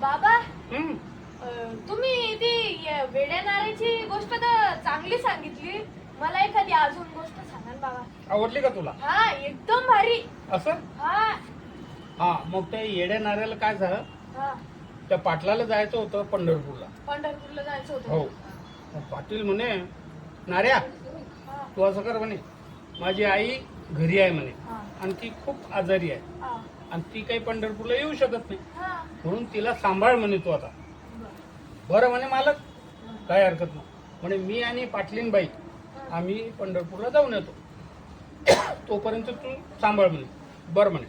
बाबा हम्म. अं, तुम्ही ती य- वेड्या नाऱ्याची गोष्ट तर चांगली सांगितली. मला एखादी अजून गोष्ट सांगा ना बाबा? आवडली का तुला? हा एकदम भारी. असं? हा. हा मग त्या येड्या नाऱ्याला काय झालं? हा. त्या पाटलाला जायचं होतं पंढरपूरला. पंढरपूरला जायचं होतं. हो. मग पाटील म्हणे नाऱ्या हा, तू असं कर म्हणे. माझी आई घरी आहे म्हणे हा, आणि ती खूप आजारी आहे. हा, आणि ती काही पंढरपूरला येऊ शकत नाही. म्हणून तिला सांभाळ म्हणे तू आता. बरं. म्हणे मालक काय हरकत नाही. म्हणे मी आणि पाटलीनबाई आम्ही पंढरपूरला जाऊन येतो. तोपर्यंत तू सांभाळ म्हणे. बरं म्हणे.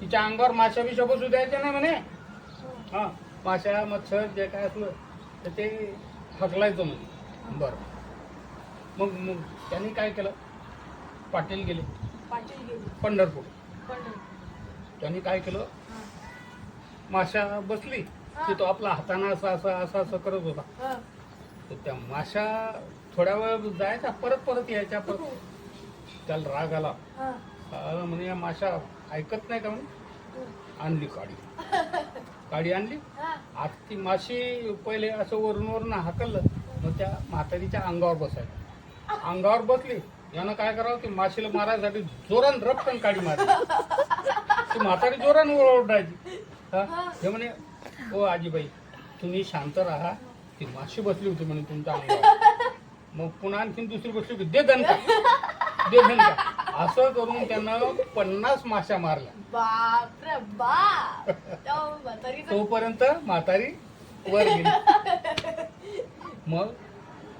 तिच्या अंगावर माशा बिशा बसू द्यायच्या नाही म्हणे. हा. माशा मच्छर जे काय असलं तर ते हकलायचं म्हणे. बरं. मग मग त्यांनी काय केलं? पाटील गेले. पाटील गेली. पंढरपूर. पंढरपूर. त्यांनी काय केलं? माशा बसली. की तो आपला हातानं असं असं असं असं करत होता. तर त्या माशा थोड्या वेळ जायच्या परत परत यायच्या परत. त्याला राग आला. म्हणे या माशा ऐकत नाही का म्हणे? आणली काडी. काडी आणली. आता ती माशी पहिले असं वरून वरून हाकललं. मग त्या म्हातारीच्या अंगावर बसायला. अंगावर बसली. यानं काय करावं? ती माशीला मारायसाठी जोरान रपकन काडी मारली. ती म्हातारी जोरान ओरडायची हा? हे. म्हणे ओ आजीबाई तुम्ही शांत राहा. ती माशी बसली होती म्हणे तुमच्या अंगावर. मग पुन्हा आणखीन दुसरी बसली होती. दे दणका दे दणका असं करून त्यानं पन्नास माश्या मारल्या. बाप रे बाप. त्या म्हातारीचं- तोपर्यंत म्हातारी वर गेली. मग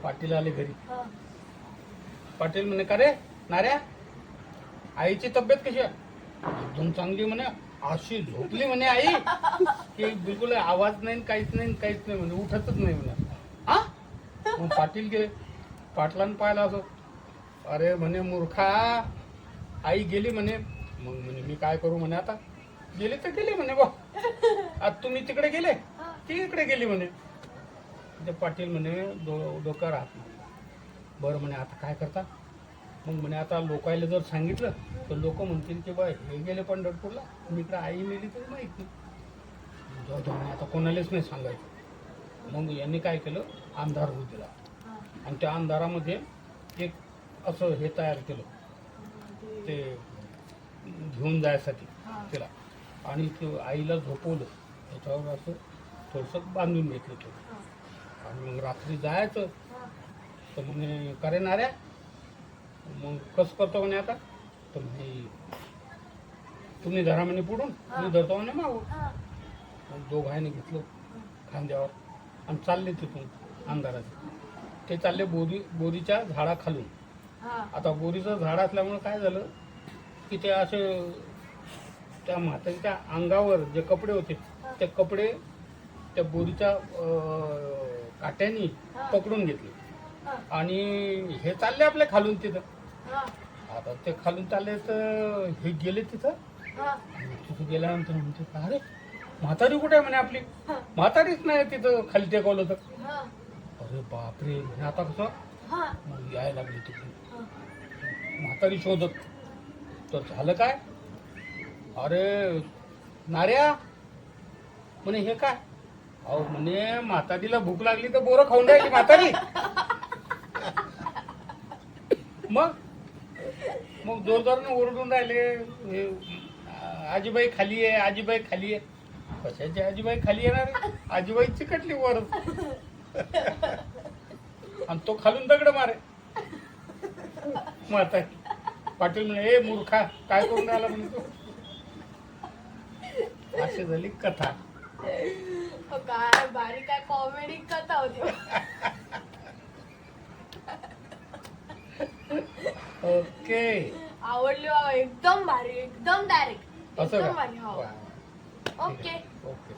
पाटील आले घरी. हा, पाटील म्हणे का रे नाऱ्या? आईची तब्येत कशी आहे? एकदम चांगली म्हणे अशी झोपली म्हणे आई की बिलकुल आवाज नाही काहीच नाही काहीच नाही म्हणे उठतच नाही म्हणे. हा? मग पाटील गेले. पाटलानं पाहिला असो. अरे म्हणे मूर्खा आई गेली म्हणे. मग म्हणे मी काय करू म्हणे आता? गेले तर गेले म्हणे बा. आता तुम्ही तिकडे गेले? ती इकडे गेली म्हणे. ते पाटील म्हणे डो डोक्यावर हात बरं म्हणे आता काय करता? मग म्हणे आता लोकायला जर सांगितलं तर लोक म्हणतील की बा हे गेले पंढरपूरला आणि इकडे आई मेली तरी माहीत नाही. जाऊ दे म्हणे आता कोणालाच नाही सांगायचं. मग यांनी काय केलं? अंधार होऊ दिला. आणि त्या अंधारामध्ये एक असं हे तयार केलं. ते घेऊन जायसाठी तिला. आणि ते आईला झोपवलं. त्याच्यावर असं थोडंसं बांधून घेतलं. ते आणि मग रात्री जायचं. तर म्हणे करे नाऱ्या मग कसं करतो म्हणे आता? तर म्हणे तुम्ही धरा म्हणे पुढून तुम्ही धरतो म्हणे मागून. मग दोघांनी घेतलं खांद्यावर आणि चालले तिथून अंधारात. ते चालले बोरी बोरीच्या झाडाखालून. आता बोरीचं झाड असल्यामुळे काय झालं की ते असे त्या म्हातारीच्या अंगावर जे कपडे होते ते कपडे त्या बोरीच्या काट्यानी. पकडून घेतले. आणि हे चालले आपल्या खालून तिथं. आता ते खालून चालले तर हे गेले तिथं? हा. तिथं गेल्यानंतर म्हणते अरे म्हातारी कुठे आहे म्हणे आपली? म्हातारीच नाही तिथं खाली टेकवलं तर. अरे बापरे म्हणे आता कसं? हा, मग यायला लागली तिकडे. हा. म्हातारी शोधत. तर झालं काय? अरे नाऱ्या म्हणे हे काय? अहो म्हणे म्हातारीला भूक लागली तर बोरं खाऊन राहिली म्हातारी. मग? मग जोरदारनं ओरडून राहिले हे, आजीबाई खाली आहे आजीबाई खाली आहे. कशाची आजीबाई खाली येणार? आजीबाई चिकटली वर. आणि तो खालून दगड मारे. माता पाटील म्हणे ए मूर्खा काय करून राहिला म्हणतो अशी झाली कथा. हो, काय भारी काय कॉमेडी कथा होती. ओके. आवडली एकदम भारी एकदम डायरेक्ट असं एकदम भारी हो. ओके. ओके.